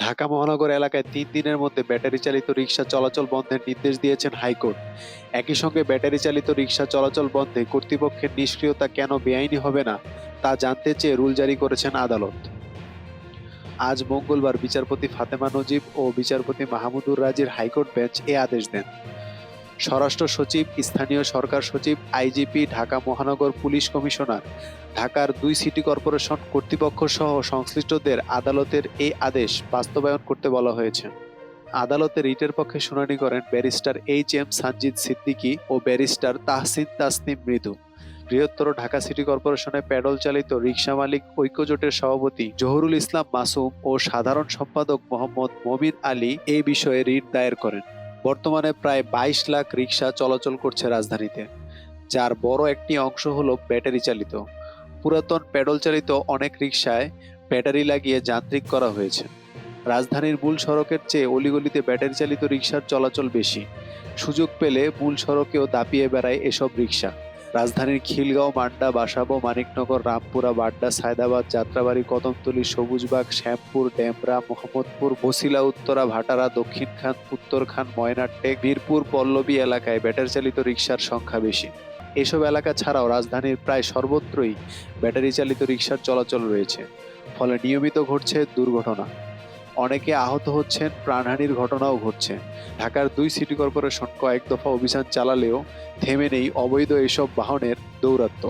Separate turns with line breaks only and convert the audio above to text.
ঢাকা মহানগর এলাকায় তিন দিনের মধ্যে ব্যাটারি চালিত রিক্সা চলাচল বন্ধের নির্দেশ দিয়েছেন হাইকোর্ট। একই সঙ্গে ব্যাটারি চালিত রিক্সা চলাচল বন্ধে কর্তৃপক্ষের নিষ্ক্রিয়তা কেন বেআইনি হবে না, তা জানতে চেয়ে রুল জারি করেছেন আদালত। আজ মঙ্গলবার বিচারপতি ফাতেমা নজিব ও বিচারপতি মাহমুদুর রাজির হাইকোর্ট বেঞ্চ এ আদেশ দেন। স্বরাষ্ট্র সচিব, স্থানীয় সরকার সচিব, আইজিপি, ঢাকা মহানগর পুলিশ কমিশনার। ঢাকার দুই সিটি কর্পোরেশন কর্তৃপক্ষ সহ সংশ্লিষ্টদের আদালতের এই আদেশ বাস্তবায়ন করতে বলা হয়েছে। আদালতে রিটের পক্ষে শুনানি করেন barrister H M Sanjid Siddiqui ও ব্যারিস্টার তাহসিন তাসনিম মৃদু। বৃহত্তর ঢাকা সিটি কর্পোরেশনে প্যাডল চালিত রিক্সা মালিক, ঐক্যজোটের সভাপতি জহুরুল ইসলাম মাসুম ও সাধারণ সম্পাদক মোহাম্মদ মমিন আলী এই বিষয়ে রিট দায়ের করেন। বর্তমানে প্রায় বাইশ লাখ রিক্সা চলাচল করছে রাজধানীতে, যার বড় একটি অংশ হলো ব্যাটারি চালিত। পুরাতন প্যাডল চালিত অনেক রিক্সায় ব্যাটারি লাগিয়ে যান্ত্রিক করা হয়েছে। রাজধানীর মূল সড়কের চেয়ে অলিগলিতে ব্যাটারি চালিত রিক্সার চলাচল বেশি। সুযোগ পেলে মূল সড়কেও দাপিয়ে বেড়ায় এসব রিক্সা রাজধানীর খিলগাঁও, মান্ডা, বাসাবো, মানিকনগর, রামপুরা, বাড্ডা, সায়দাবাদ, যাত্রাবাড়ি, কদমতলী, সবুজবাগ, শ্যামপুর, ডেমরা, মোহাম্মদপুর বসিলা উত্তরা, ভাটারা দক্ষিণখান উত্তরখান ময়নাট্টেক বীরপুর, পল্লবী এলাকায় ব্যাটারি চালিত রিক্সার সংখ্যা বেশি। এসব এলাকা ছাড়াও রাজধানীর প্রায় সর্বত্রই ব্যাটারি চালিত রিক্সার চলাচল রয়েছে। ফলে নিয়মিত ঘটছে দুর্ঘটনা। অনেকে আহত হচ্ছেন, প্রাণহানির ঘটনাও ঘটছে। ঢাকার দুই সিটি কর্পোরেশন কয়েক দফা অভিযান চালালেও থেমে নেই অবৈধ এসব বাহনের দৌরাত্ম্য।